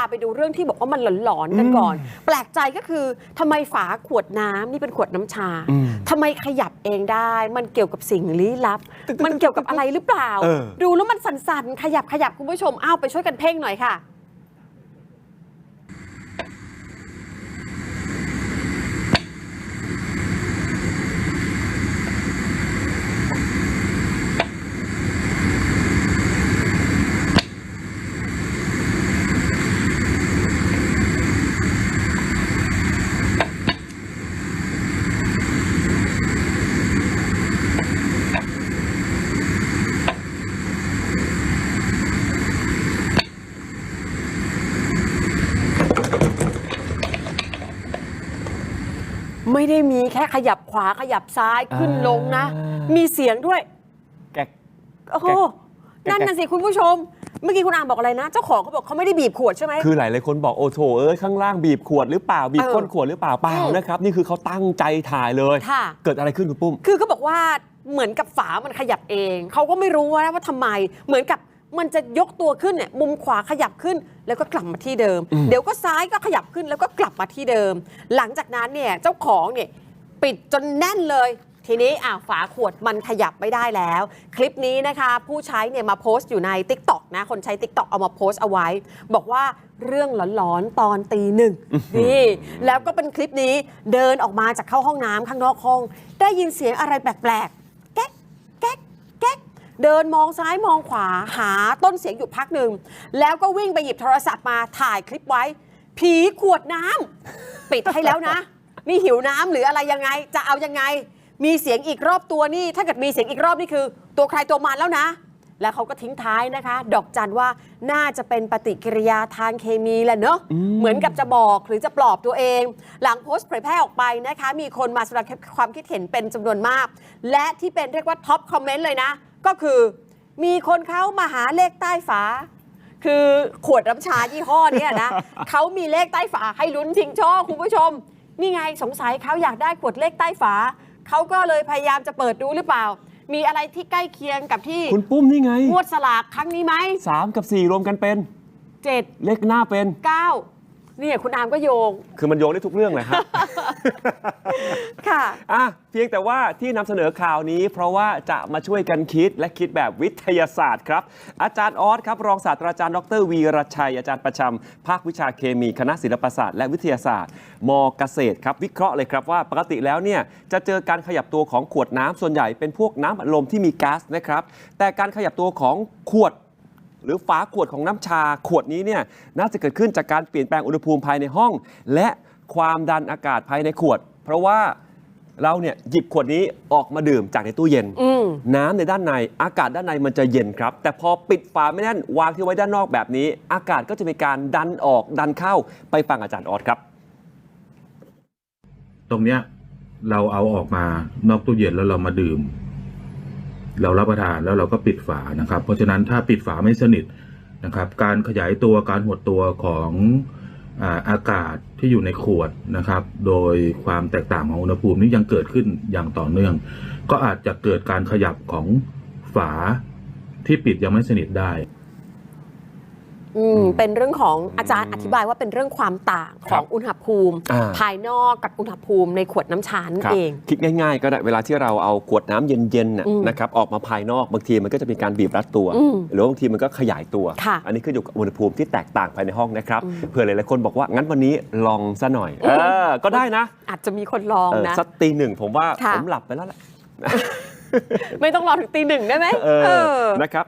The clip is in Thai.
าไปดูเรื่องที่บอกว่ามันหลอนๆกันก่อน แปลกใจก็คือทำไมฝาขวดน้ำนี่เป็นขวดน้ำชาอืมทำไมขยับเองได้ มันเกี่ยวกับสิ่งลี้ลับ มันเกี่ยวกับอะไรหรือเปล่า เออ ดูแล้วมันสั่นๆขยับขยับคุณผู้ชมอ้าวไปช่วยกันเพ่งหน่อยค่ะ ไม่ได้มีแค่ขยับขวาขยับซ้ายขึ้นลงนะอ่ามีมีเสียงด้วย แกกโอ้โหแกะนั่นน่ะสิคุณผู้ชม เมื่อกี้คุณอามบอกอะไรนะ เจ้าของเขาบอกเขาไม่ได้บีบขวดใช่ไหม คือหลายหลายๆคนบอกโอ้โถเอ้ยข้างล่างบีบขวดหรือเปล่าบีบเออก้นขวดหรือเปล่าเปล่าอืมนะครับ นี่คือเขาตั้งใจถ่ายเลยค่ะเกิดอะไรขึ้นคุณปุ้ม คือเขาบอกว่าเหมือนกับฝามันขยับเอง เขาก็ไม่รู้ว่าว่าทำไม เหมือนกับ มันจะยกตัวขึ้นเนี่ยมุมขวาขยับขึ้นแล้วก็กลับมาที่เดิมอืมเดี๋ยวก็ซ้ายก็ขยับขึ้นแล้วก็กลับมาที่เดิม หลังจากนั้นเนี่ยเจ้าของเนี่ยปิดจนแน่นเลย ทีนี้อ่าฝาขวดมันขยับไม่ได้แล้ว คลิปนี้นะคะ ผู้ใช้เนี่ยมาโพสต์อยู่ใน t ิ k t o k นะ คนใช้ t ิ k t o k เอามาโพสต์เอาไว้ บอกว่าเรื่องหลอนๆตอนตีหนึ่งนี่แล้วก็เป็นคลิปนี้เดินออกมาจากเข้าห้องน้ำข้างนอกห้อง ได้ยินเสียงอะไรแปลกๆ แก๊ก แก๊ก แก๊ก เดินมองซ้ายมองขวาหาต้นเสียงอยู่พักหนึ่ง แล้วก็วิ่งไปหยิบโทรศัพท์มาถ่ายคลิปไว้ ผีขวดน้ำ ปิดให้แล้วนะ นี่หิวน้ำหรืออะไรยังไง จะเอายังไง มีเสียงอีกรอบตัวนี่ ถ้าเกิดมีเสียงอีกรอบนี่คือ ตัวใครตัวมันแล้วนะ แล้วเขาก็ทิ้งท้ายนะคะ ดอกจันว่าน่าจะเป็นปฏิกิริยาทางเคมีแหละเนอะเหมือนกับจะบอกหรือจะปลอบตัวเอง หลังโพสต์เผยแพร่ออกไปนะคะ มีคนมาแสดงความคิดเห็นเป็นจำนวนมาก และที่เป็นเรียกว่าท็อปคอมเมนต์เลยนะ ก็คือมีคนเข้ามาหาเลขใต้ฝา คือขวดน้ำชายี่ห้อเนี้ยนะ เขามีเลขใต้ฝาให้ลุ้นชิงโชคคุณผู้ชม นี่ไงสงสัยเขาอยากได้ขวดเลขใต้ฝา เขาก็เลยพยายามจะเปิดดูหรือเปล่า มีอะไรที่ใกล้เคียงกับที่คุณปุ้มนี่ไงงวดสลากครั้งนี้ไหม3กับ4รวมกันเป็นเจ็ดเลขหน้าเป็นเก้า เนี่ยคุณอามก็โยง คือมันโยงได้ทุกเรื่องเลยฮะค่ะ อะเพียงแต่ว่าที่นำเสนอข่าวนี้ เพราะว่าจะมาช่วยกันคิดและคิดแบบวิทยาศาสตร์ครับ อาจารย์ออสครับ รองศาสตราจารย์ดรวีรชัย อาจารย์ประจำภาควิชาเคมีคณะศิลปศาสตร์และวิทยาศาสตร์มเกษตรครับ วิเคราะห์เลยครับว่าปกติแล้วเนี่ยจะเจอการขยับตัวของขวดน้ำส่วนใหญ่เป็นพวกน้ำอัดลมที่มีก๊าซนะครับแต่การขยับตัวของขวด หรือฝาขวดของน้ำชาขวดนี้เนี่ยน่าจะเกิดขึ้นจากการเปลี่ยนแปลงอุณหภูมิภายในห้อง และความดันอากาศภายในขวด เพราะว่าเราเนี่ยหยิบขวดนี้ออกมาดื่มจากในตู้เย็น อืม น้ำในด้านในอากาศด้านในมันจะเย็นครับ แต่พอปิดฝาไม่แน่นวางที่ไว้ด้านนอกแบบนี้ อากาศก็จะมีการดันออกดันเข้าไปฟังอาจารย์ออสครับ ตรงเนี้ยเราเอาออกมานอกตู้เย็นแล้วเรามาดื่ม เรารับประทานแล้วเราก็ปิดฝานะครับ เพราะฉะนั้นถ้าปิดฝาไม่สนิทนะครับ การขยายตัวการหดตัวของอากาศที่อยู่ในขวดนะครับ โดยความแตกต่างของอุณหภูมินี้ยังเกิดขึ้นอย่างต่อเนื่อง ก็อาจจะเกิดการขยับของฝาที่ปิดยังไม่สนิทได้ อืมเป็นเรื่องของอาจารย์อธิบายว่าเป็นเรื่องความต่างของอุณหภูมิ อ่า ภายนอกกับอุณหภูมิในขวดน้ำชานั่นครับเอง คิดง่ายๆ ก็ได้เวลาที่เราเอาขวดน้ำเย็นๆน่ะอืมนะครับออกมาภายนอกบางทีมันก็จะมีการบีบรัดตัว อืมหรือว่าบางทีมันก็ขยายตัว ค่ะอันนี้ขึ้นอยู่กับอุณหภูมิที่แตกต่างภายในห้องนะครับอืมเผื่อหลายๆคนบอกว่างั้นวันนี้ลองซะหน่อยเออก็ได้นะอาจจะมีคนลองเออนะ สักตีหนึ่งผมว่าค่ะ ผมหลับไปแล้วแหละไม่ต้องรอถึงตีหนึ่งได้ไหม เอเอออนะครับ